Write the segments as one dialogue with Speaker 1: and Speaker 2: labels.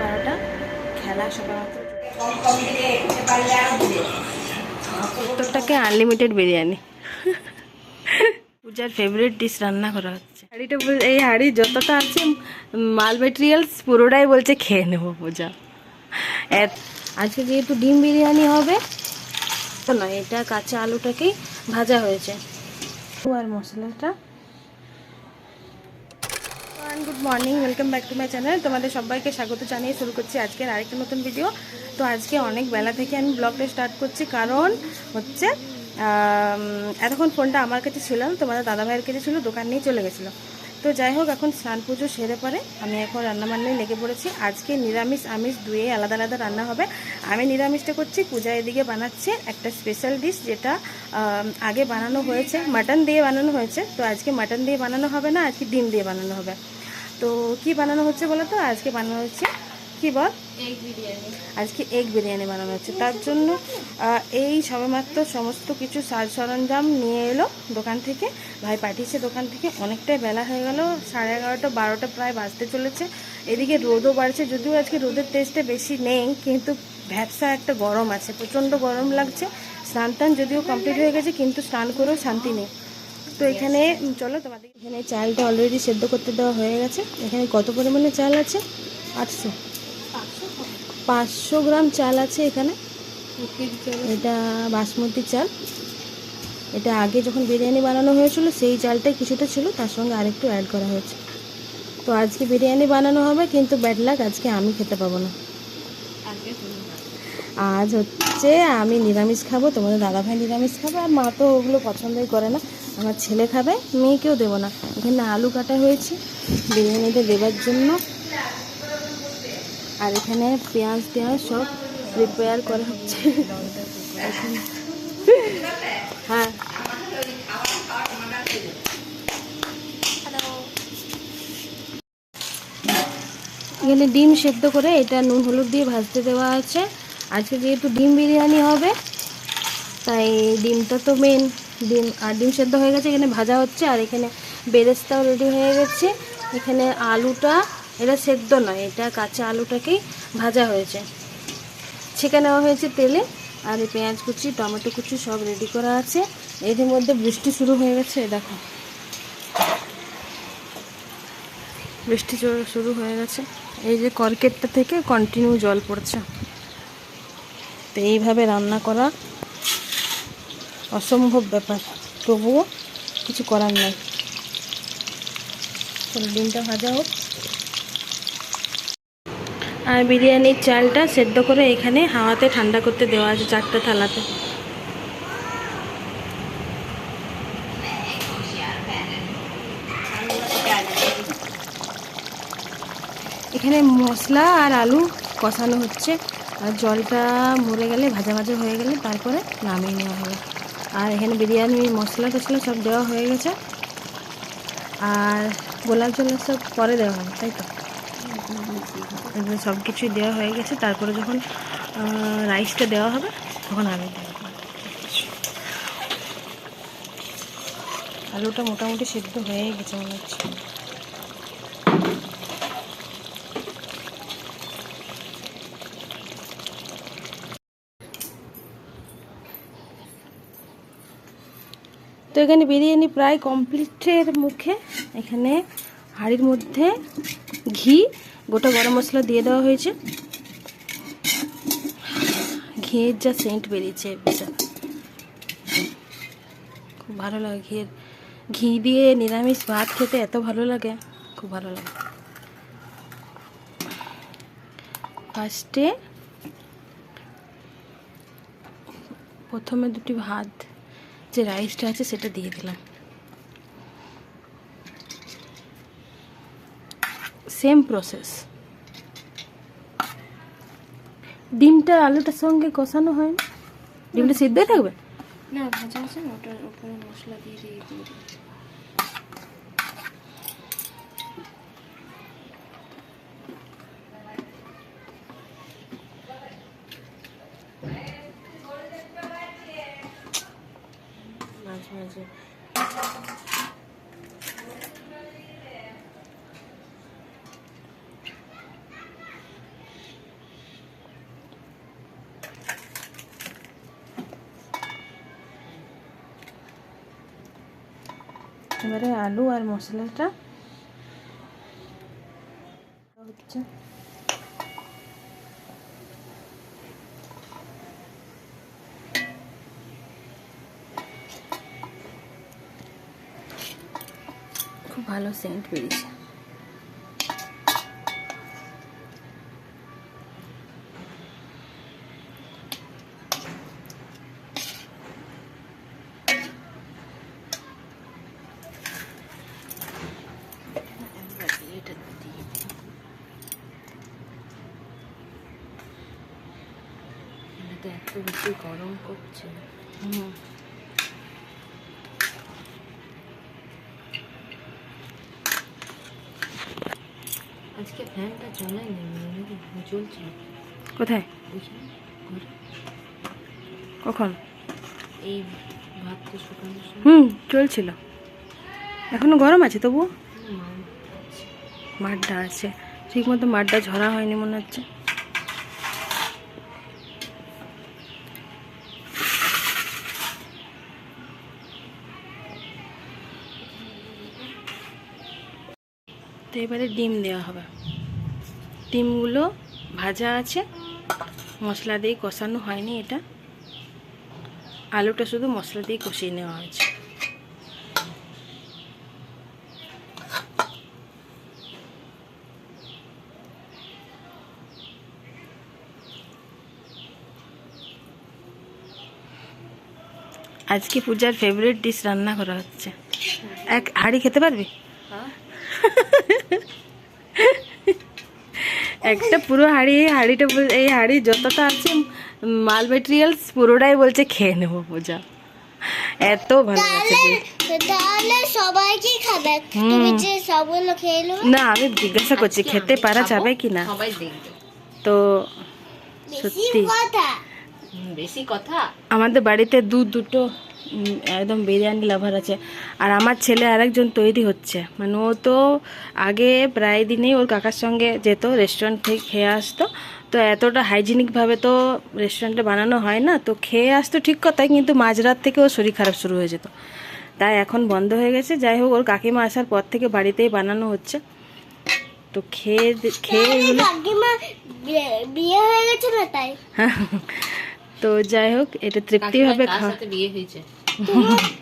Speaker 1: বারোটা খেলা সবার প্রত্যেকটাকে আনলিমিটেড বিরিয়ানি। পূজার ফেভারিট ডিশ রান্না করা হচ্ছে। হাঁড়িটা এই হাঁড়ি যতটা আছে মাল মেটেরিয়ালস পুরোটাই বলছে খেয়ে নেব পূজা। আজকে যেহেতু ডিম বিরিয়ানি হবে তো না এটা কাঁচা আলুটাকেই ভাজা হয়েছে। আর মশলাটা good morning welcome back to my channel তোমাদের সবাইকে স্বাগত জানিয়ে শুরু করছি আজকের আরেকটা নতুন ভিডিও তো আজকে অনেক বেলা থেকে আমি ব্লগটা স্টার্ট করছি, কারণ হচ্ছে এতক্ষণ ফোনটা আমার কাছে ছিল তোমাদের দাদাভাইয়ের কাছে ছিল, দোকান নিয়ে চলে গেছিল। তো যাই হোক, এখন স্নান পুজো সেরে পরে আমি এখন রান্নাবান্নায় লেগে পড়েছি। আজকে নিরামিষ, আমিষ দুয়ে আলাদা আলাদা রান্না হবে। আমি নিরামিষটা করছি, পূজা এদিকে বানাচ্ছে একটা স্পেশাল ডিশ যেটা আগে বানানো হয়েছে মাটন দিয়ে বানানো হয়েছে। তো আজকে মাটন দিয়ে বানানো হবে না, আজকে ডিম দিয়ে বানানো হবে। তো কি বানানো হচ্ছে বলো তো? আজকে বানানো হচ্ছে কি বল? আজকে এগ বিরিয়ানি বানানো হচ্ছে। তার জন্য এই সবেমাত্র সমস্ত কিছু সাজ সরঞ্জাম নিয়ে এলো দোকান থেকে। ভাই পাঠিয়েছে দোকান থেকে। অনেকটাই বেলা হয়ে গেল। সাড়ে এগারোটা বারোটা প্রায় বাজতে চলেছে। এদিকে রোদও বাড়ছে। যদিও আজকে রোদের তেজটা বেশি নেই কিন্তু ভ্যাবসা একটা গরম আছে। প্রচণ্ড গরম লাগছে। স্নান টান যদিও কমপ্লিট হয়ে গেছে কিন্তু স্নান করেও শান্তি নেই। তো এখানে চলো তোমাদের এখানে চালটা অলরেডি সেদ্ধ করতে দেওয়া হয়ে গেছে। এখানে কত পরিমাণে চাল আছে? আটশো। পাঁচশো গ্রাম চাল আছে এখানে। এটা বাসমতি চাল। এটা আগে যখন বিরিয়ানি বানানো হয়েছিল, সেই চালটাই কিছুটা ছিল, তার সঙ্গে আরেকটু অ্যাড করা হয়েছে। তো আজকে বিরিয়ানি বানানো হবে, কিন্তু ব্যাড লাক আজকে আমি খেতে পাবো না। আজ হচ্ছে আমি নিরামিষ খাব, তোমাদের দাদাভাই নিরামিষ খাবে, আর মা তো ওগুলো পছন্দই করে না। আমার ছেলে খাবে, মেয়েকেও দেবো না। এখানে আলু কাটা হয়েছে বিরিয়ানিতে দেবার জন্য। আর এখানে পেঁয়াজ পেঁয়াজ সব প্রিপেয়ার করা হচ্ছে। হ্যাঁ। এখানে ডিম সেদ্ধ করে এটা নুন হলুদ দিয়ে ভাজতে দেওয়া আছে। আজকে যেহেতু ডিম বিরিয়ানি হবে, তাই ডিমটা তো মেন ডিম, আর ডিম সেদ্ধ হয়ে গেছে, এখানে ভাজা হচ্ছে, আর এখানে বেরেস্তাও রেডি হয়ে গেছে। এখানে আলুটা, এটা সেদ্ধ নয়, এটা কাঁচা আলুটাকেই ভাজা হয়েছে। ছেঁকে নেওয়া হয়েছে তেলে, আর এই পেঁয়াজ কুচি, টমেটো কুচি সব রেডি করা আছে। এর মধ্যে বৃষ্টি শুরু হয়ে গেছে দেখো। বৃষ্টি শুরু হয়ে গেছে। এই যে কর্কেটটা থেকে কন্টিনিউ জল পড়ছে। তো এইভাবে রান্না করা অসম্ভব ব্যাপার। তবুও কিছু করার নাই। ডিমটা ভাজা হোক। আর বিরিয়ানির চালটা সেদ্ধ করে এখানে হাওয়াতে ঠান্ডা করতে দেওয়া আছে চারটে থালাতে। এখানে মশলা আর আলু কষানো হচ্ছে। আর জলটা মরে গেলে, ভাজা ভাজা হয়ে গেলে তারপরে নামিয়ে নেওয়া হবে। আর এখানে বিরিয়ানির মশলা টশলা সব দেওয়া হয়ে গেছে। আর গোলাপ জল সব পরে দেওয়া হবে, তাই তো? সব কিছুই দেওয়া হয়ে গেছে। তারপরে যখন রাইসটা দেওয়া হবে, তখন আমি আলুটা মোটামুটি সেদ্ধ হয়ে গেছে মনে হচ্ছে। তো এখানে বিরিয়ানি প্রায় কমপ্লিটের মুখে এখানে হাঁড়ির মধ্যে ঘি, গোটা গরম মশলা দিয়ে দেওয়া হয়েছে। ঘিয়ের যা সেন্ট বেরিয়েছে খুব ভালো লাগে ঘিয়ের। ঘি দিয়ে নিরামিষ ভাত খেতে এত ভালো লাগে, খুব ভালো লাগে। ফার্স্টে প্রথমে দুটি ভাত। যে রাইসটা আছে সেটা দিয়ে দিলাম। সেম প্রসেস ডিমটা আলুটার সঙ্গে কষানো হয় না ডিমটা সিদ্ধ থাকবে?
Speaker 2: না, ভাজা আছে, ওটার উপরে মশলা দিয়ে দিয়ে দিয়ে
Speaker 1: হয়েছে এবারে আলু আর মশলাটা ভালো সেন্ট বেরিয়েছে।
Speaker 2: এত বেশি গরম করছে।
Speaker 1: হুম।
Speaker 2: আজকে ফ্যানটা চলাই নেই চলছে
Speaker 1: কোথায়? কখন?
Speaker 2: এই ভাত তো
Speaker 1: হুম চলছিল। এখনও গরম আছে
Speaker 2: তবু
Speaker 1: মাড্ডা আছে। ঠিক মতো মাড্ডা ঝরা হয়নি মনে হচ্ছে। তো এবারে ডিম দেওয়া হবে। ডিমগুলো ভাজা আছে, মশলা দিয়ে কষানো হয়নি এটা। আলুটা শুধু মশলা দিয়ে কষিয়ে নেওয়া হয়েছে। আজকে পূজার ফেভারিট ডিশ রান্না করা হচ্ছে। এক হাঁড়ি খেতে পারবি?
Speaker 2: হ্যাঁ।
Speaker 1: একটা পুরো হাঁড়ি এই হাঁড়িটা বল- এই হাঁড়ি যতটা আছে মাল মেটেরিয়ালস পুরোটাই বলছে খেয়ে নেব পূজা। এত ভালো আছে
Speaker 3: তাহলে সবাই কি খাবে তুমি যে সবগুলো খেয়ে
Speaker 1: না আমি জিজ্ঞাসা করছি খেতে পারা যাবে কি না
Speaker 2: সবাই দেখবে।
Speaker 1: তো সত্যি।
Speaker 2: বেশি কথা?
Speaker 1: আমাদের বাড়িতে দু দুটো একদম বিরিয়ানি লাভার আছে। আর আমার ছেলে আরেকজন তৈরি হচ্ছে। মানে ও তো আগে প্রায় দিনেই ওর কাকার সঙ্গে যেত রেস্টুরেন্ট থেকে খেয়ে আসতো। তো এতটা হাইজিনিকভাবে তো রেস্টুরেন্টে বানানো হয় না। তো খেয়ে আসতো ঠিক কথাই কিন্তু মাঝরাত থেকে ওর শরীর খারাপ শুরু হয়ে যেত। তাই এখন বন্ধ হয়ে গেছে। যাই হোক ওর কাকিমা আসার পর থেকে বাড়িতেই বানানো হচ্ছে। তো খেয়ে খেয়ে
Speaker 3: বিয়ে হয়ে গেছে না তাই?
Speaker 1: তো যাই হোক এটা তৃপ্তিভাবে খাওয়া
Speaker 2: বিয়ে হয়েছে?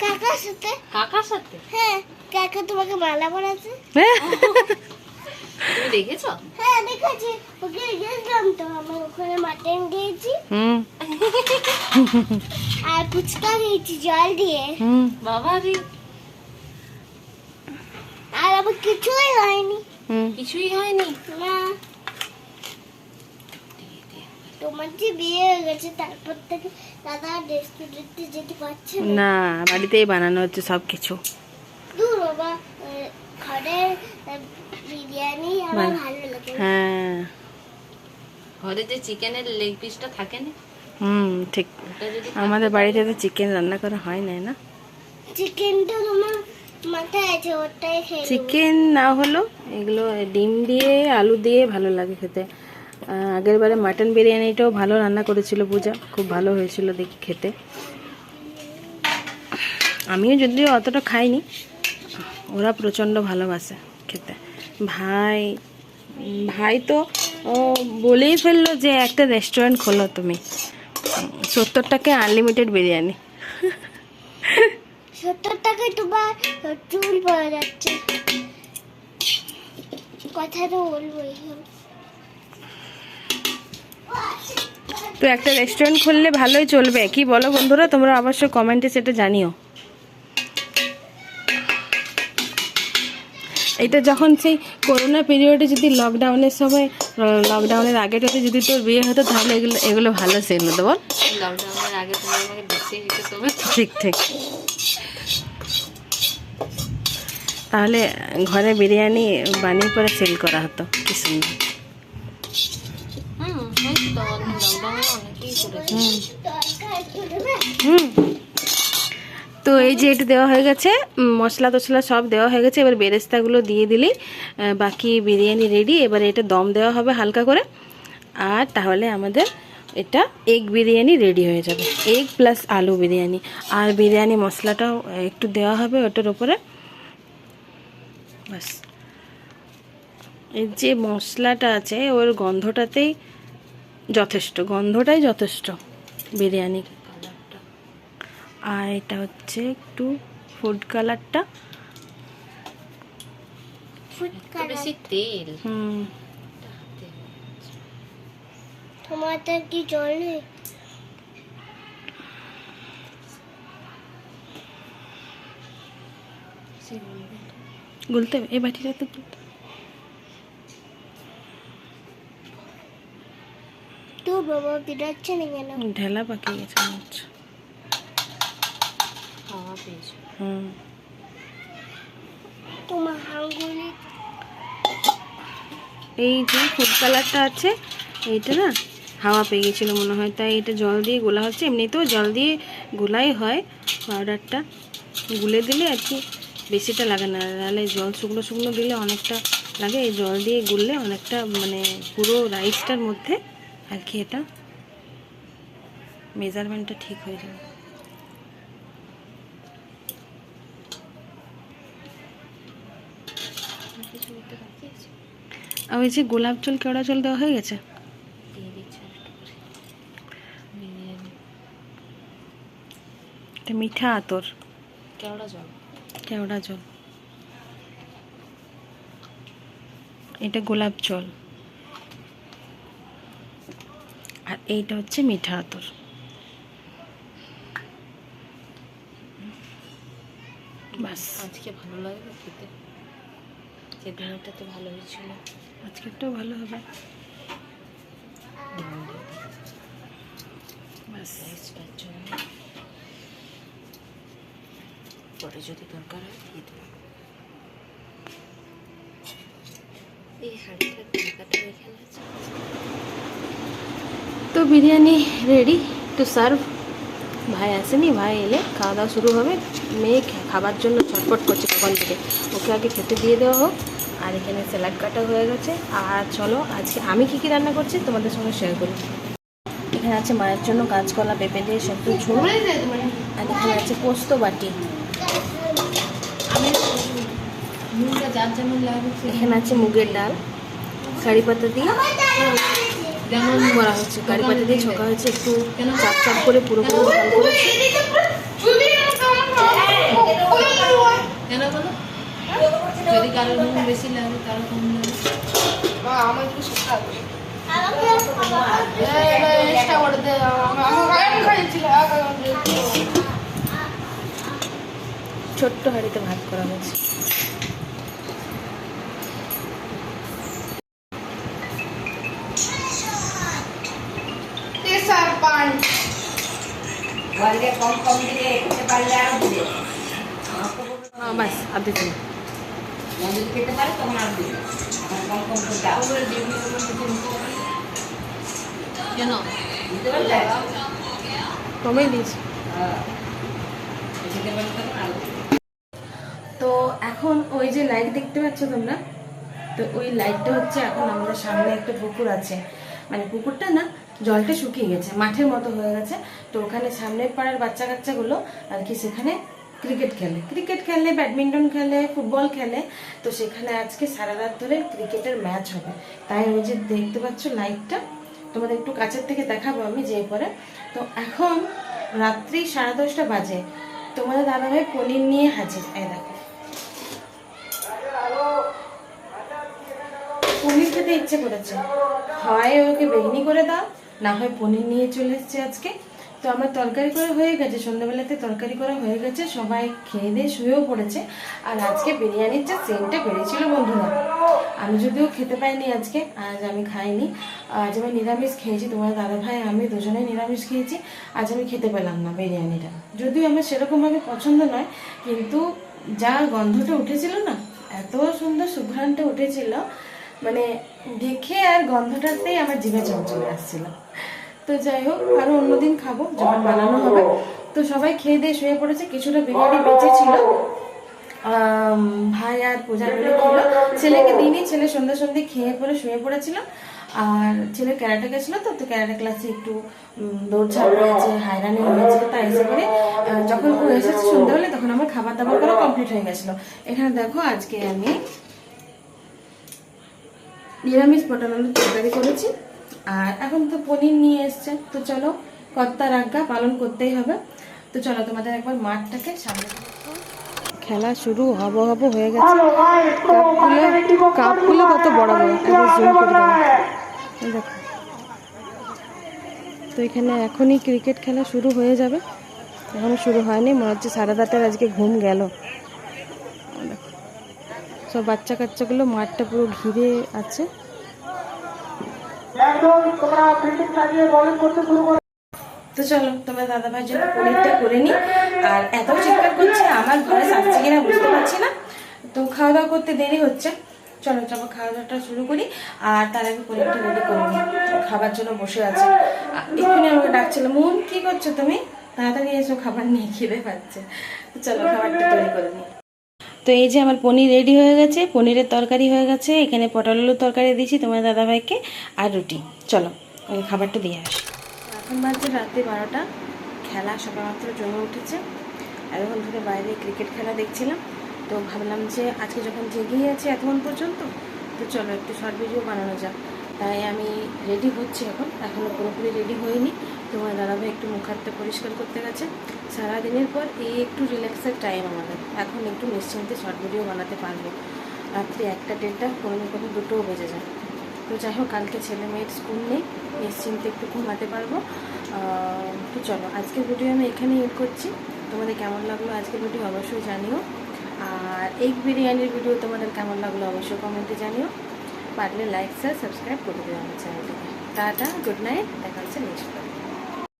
Speaker 3: কাকার সাথে?
Speaker 2: কাকার সাথে?
Speaker 3: হ্যাঁ কাকা তোমাকে মালা পড়াছে
Speaker 2: তুমি দেখেছ?
Speaker 3: হ্যাঁ দেখেছি। ওকে গেছিলাম তো আমার ওখানে মাটন খেয়েছি
Speaker 1: হুম।
Speaker 3: আর ফুচকা খেয়েছি জল দিয়ে।
Speaker 1: হুম।
Speaker 2: বাবা রে।
Speaker 3: আর আমার কিছুই হয়নি।
Speaker 1: হুম।
Speaker 2: কিছুই হয়নি?
Speaker 3: না। তোমার যে বিয়ে হয়ে গেছে তারপর থেকে দাদা রেস্টুরেন্টে যেতে পারছে না।
Speaker 1: বাড়িতেই বানানো হচ্ছে সব কিছু
Speaker 3: দূর বাবা আহ, বিরিয়ানি আমার
Speaker 1: ভালো।
Speaker 3: ভালো লাগে।
Speaker 1: হ্যাঁ।
Speaker 2: ঘরে যে চিকেনের লেগ পিসটা থাকে না
Speaker 1: হুম ঠিক। আমাদের বাড়িতে তো চিকেন রান্না করা হয় না না?
Speaker 3: চিকেনটা তোমার মাথায় আছে ওটাই খেয়ে
Speaker 1: চিকেন না হলো এগুলো ডিম দিয়ে আলু দিয়ে ভালো লাগে খেতে। আগের বারে মাটন বিরিয়ানিটাও ভালো রান্না করেছিল পূজা। খুব ভালো হয়েছিল দেখি খেতে। আমিও যদিও অতটা খাইনি, ওরা প্রচণ্ড ভালোবাসে খেতে। ভাই ভাই তো, ও বলেই ফেলল যে একটা রেস্টুরেন্ট খোলো তুমি। সত্তর টাকায় আনলিমিটেড বিরিয়ানি।
Speaker 3: সত্তর টাকায় তোমার চুল পাওয়া যাচ্ছে। কথা তো বলবোই
Speaker 1: তো একটা রেস্টুরেন্ট খুললে ভালোই চলবে। কি বলো বন্ধুরা তোমরা অবশ্যই কমেন্টে সেটা জানিও। এটা যখন সেই করোনা পিরিয়ডে যদি লকডাউনের সময় লকডাউনের আগে আগেটাতে যদি তোর বিয়ে হতো তাহলে এগুলো এগুলো ভালো সেল হতো বল।
Speaker 2: লকডাউনের আগে তুমি আমাকে দেখিয়ে
Speaker 1: ঠিক ঠিক। তাহলে ঘরে বিরিয়ানি বানিয়ে পরে সেল করা হতো কি সুন্দর।
Speaker 2: হুম। তো
Speaker 1: এই যে এটা দেওয়া হয়ে গেছে মশলা টশলা সব দেওয়া হয়ে গেছে, এবার বেরেস্তাগুলো দিয়ে দিলেই বাকি বিরিয়ানি রেডি এবার এটা দম দেওয়া হবে হালকা করে। আর তাহলে আমাদের এটা এগ বিরিয়ানি রেডি হয়ে যাবে। এগ প্লাস আলু বিরিয়ানি। আর বিরিয়ানি মশলাটাও একটু দেওয়া হবে ওটার উপরে। ব্যাস। এর যে মশলাটা আছে, ওর গন্ধটাতেই যথেষ্ট গন্ধটাই যথেষ্ট বিরিয়ানি
Speaker 2: কালারটা
Speaker 1: আর এটা হচ্ছে একটু ফুড কালারটা
Speaker 2: তেল।
Speaker 1: হুম।
Speaker 3: কি জল নেই?
Speaker 1: গুলতে হবে? এই বাটিটা তো গুলতে হবে।
Speaker 3: তো বাবা না কেন?
Speaker 1: ঢেলা পাকিয়ে গেছে
Speaker 2: হাওয়া পেয়েছে।
Speaker 1: হুম।
Speaker 3: তোমার
Speaker 1: এই যে ফুড কালারটা আছে এইটা না হাওয়া পেয়ে গেছিল মনে হয় তাই এটা জল দিয়ে গোলা হচ্ছে। এমনিতেও জল দিয়ে গোলাই হয় পাউডারটা গুলে দিলে আর কি বেশিটা লাগে না নাহলে জল শুকনো শুকনো দিলে অনেকটা লাগে। এই জল দিয়ে গুললে অনেকটা মানে পুরো রাইসটার মধ্যে আর কি এটা মেজারমেন্টটা ঠিক হয়ে যাবে।
Speaker 2: আর
Speaker 1: ওই যে গোলাপ জল কেওড়া জল দেওয়া হয়ে গেছে? এটা মিঠা আতর।
Speaker 2: কেওড়া জল।
Speaker 1: কেওড়া জল। এটা গোলাপ জল আর এইটা হচ্ছে মিঠা আতর। বাস।
Speaker 2: আজকে ভালো লাগবে খেতে। সেদিনটা তো ভালো হয়েছিল।
Speaker 1: আজকেরটাও ভালো হবে। বাস।
Speaker 2: জন্য। পরে যদি দরকার হয় দিয়ে দেবো। এই ঢাকাটা এখানে
Speaker 1: তো বিরিয়ানি রেডি টু সার্ভ ভাই আসেনি ভাই এলে খাওয়া দাওয়া শুরু হবে মেয়ে খাবার জন্য ছটফট করছে কখন থেকে ওকে আগে খেতে দিয়ে দেওয়া হোক আর এখানে স্যালাড কাটা হয়ে গেছে আর চলো আজকে আমি কী কী রান্না করছি তোমাদের সঙ্গে শেয়ার করি এখানে আছে মায়ের জন্য কাঁচকলা পেঁপে দিয়ে সেদ্ধ ঝোল আর এখানে আছে পোস্ত বাটি এখানে আছে মুগের ডাল কারি পাতা দিয়ে
Speaker 2: যেমন
Speaker 1: করা হচ্ছে? কারি পাতা দিয়ে ছকা হয়েছে একটু চাপ চাপ করে ঝাল করে
Speaker 2: কেন বলো? যদি কারও নুন বেশি লাগে কারও কম লাগে
Speaker 1: ছোট্ট হাঁড়িতে ভাত করা হয়েছে। আহ, ব্যাস আর দিচ্ছি না।
Speaker 2: কেন?
Speaker 1: কমেই দিয়েছি তো এখন ওই যে লাইট দেখতে পাচ্ছ তোমরা? তো ওই লাইটটা হচ্ছে এখন আমাদের সামনে একটা পুকুর আছে। মানে পুকুরটা না জলটা শুকিয়ে গেছে, মাঠের মতো হয়ে গেছে। তো ওখানে সামনের পাড়ার বাচ্চা কাচ্চাগুলো আর কি সেখানে ক্রিকেট খেলে। ক্রিকেট খেলে, ব্যাডমিন্টন খেলে, ফুটবল খেলে। তো সেখানে আজকে সারা রাত ধরে ক্রিকেটের ম্যাচ হবে। তাই ওই যে দেখতে পাচ্ছ লাইটটা, তোমাদের একটু কাছের থেকে দেখাবো আমি যে পরে। তো এখন রাত্রি সাড়ে দশটা বাজে। তোমাদের দাদাভাই পনির নিয়ে হাজির। এই দেখো। পনির খেতে ইচ্ছে করেছে। হয় ওকে বেগনি করে দাও। না হয় পনির নিয়ে চলে এসছে আজকে। তো আমার তরকারি করা হয়ে গেছে, সন্ধ্যাবেলাতে তরকারি করা হয়ে গেছে, সবাই খেয়ে দিয়ে শুয়েও পড়েছে। আর আজকে বিরিয়ানির যে সেন্টটা বেড়েছিল বন্ধুরা, আমি যদিও খেতে পাইনি আজকে, আজ আমি খাইনি। আজ আমি নিরামিষ খেয়েছি, তোমার দাদা ভাই, আমি দুজনে নিরামিষ খেয়েছি, আজ আমি খেতে পেলাম না বিরিয়ানিটা। যদিও আমার সেরকমভাবে পছন্দ নয়, কিন্তু যা গন্ধটা উঠেছিল না, এত সুন্দর সুঘ্রাণটা উঠেছিল মানে দেখে আর গন্ধটাতেই আমার জিভে জল চলে আসছিল। তো যাই হোক আরও অন্যদিন খাব যখন বানানো হবে। তো সবাই খেয়ে দিয়ে শুয়ে পড়েছে কিছুটা বিরিয়ানি বেঁচে ছিল। ভাই আর পূজা মিলে খেলো ছেলেকে দিনই ছেলে সন্ধ্যা সন্ধ্যে খেয়ে পরে শুয়ে পড়েছিল। আর ছেলে ক্যারাটে গেছিল তো তো ক্যারাটে ক্লাসে একটু উম, দৌড়ঝাঁপ হয়েছে হাইরানি হয়েছে তাই এসে করে যখন ও এসেছে সন্ধ্যাবেলা তখন আমার খাবার দাবার করা কমপ্লিট হয়ে গেছিল। এখানে দেখো আজকে আমি নিরামিষ পটল আলুর তরকারি করেছি। আর এখন তো পনির নিয়ে এসছে। তো চলো কর্তার আজ্ঞা পালন করতেই হবে। তো চলো তোমাদের একবার মাঠটাকে সামনে খেলা শুরু হব হব হয়ে গেছে। কাপগুলো কাপগুলো কত বড় বড়। একবার জুম করে দেবো দেখো। তো এখানে এখনই ক্রিকেট খেলা শুরু হয়ে যাবে। এখনও শুরু হয়নি। মনে হচ্ছে সাড়ে রাতের আজকে ঘুম গেল। সব বাচ্চা কাচ্চাগুলো মাঠটা পুরো ঘিরে আছে। তো চলো তোমরা দাদা ভাইয়ের জন্য পনিরটা করে নি আর এত চিৎকার করছে আমার ঘরে আসছে কিনা বুঝতে পারছি না। তো খাওয়া দাওয়া করতে দেরি হচ্ছে। চলো চলো খাওয়া দাওয়াটা শুরু করি। আর তার আগে পনিরটা রেডি করে নিই। খাবার জন্য বসে আছে। এক্ষুনি আমাকে ডাকছিল মন কি করছ তুমি? তাড়াতাড়ি এসো খাবার নিয়ে খেতে পাচ্ছে। তো চলো খাবারটা তৈরি করে নিই। তো এই যে আমার পনির রেডি হয়ে গেছে, পনিরের তরকারি হয়ে গেছে। এখানে পটল আলুর তরকারি দিয়েছি তোমার দাদাভাইকে আর রুটি। চলো ওই খাবারটা দিয়ে আসি। এখন বাজছে রাত্রি বারোটা। খেলা সবেমাত্র জমে উঠেছে। এতক্ষণ ধরে বাইরে ক্রিকেট খেলা দেখছিলাম। তো ভাবলাম যে আজকে যখন জেগেই আছে এতক্ষণ পর্যন্ত, তো চলো একটু শর্ট ভিডিও বানানো যাক। তাই আমি রেডি হচ্ছি এখন। এখনও পুরোপুরি রেডি হইনি তোমার দাদাভাই একটু মুখ হাতটা পরিষ্কার করতে গেছে। সারাদিনের পর এই একটু রিল্যাক্সের টাইম আমাদের। এখন একটু নিশ্চিন্তে শর্ট ভিডিও বানাতে পারব। রাত্রি একটা দেড়টা, কোনো না কোনো দুটোও বেজে যায়। তো যাই হোক, কালকে ছেলে মেয়ের স্কুল নেই। নিশ্চিন্তে একটু ঘুমাতে পারব। তো চলো, আজকের ভিডিও আমি এখানে ইউড করছি। তোমাদের কেমন লাগল আজকের ভিডিও অবশ্যই জানিও। আর এই বিরিয়ানির ভিডিও তোমাদের কেমন লাগল অবশ্যই কমেন্টে জানিও। পারলে লাইক শেয়ার সাবস্ক্রাইব করে দেবে আমার চ্যানেলটিকে টাটা গুড নাইট দেখা হচ্ছে নেক্সট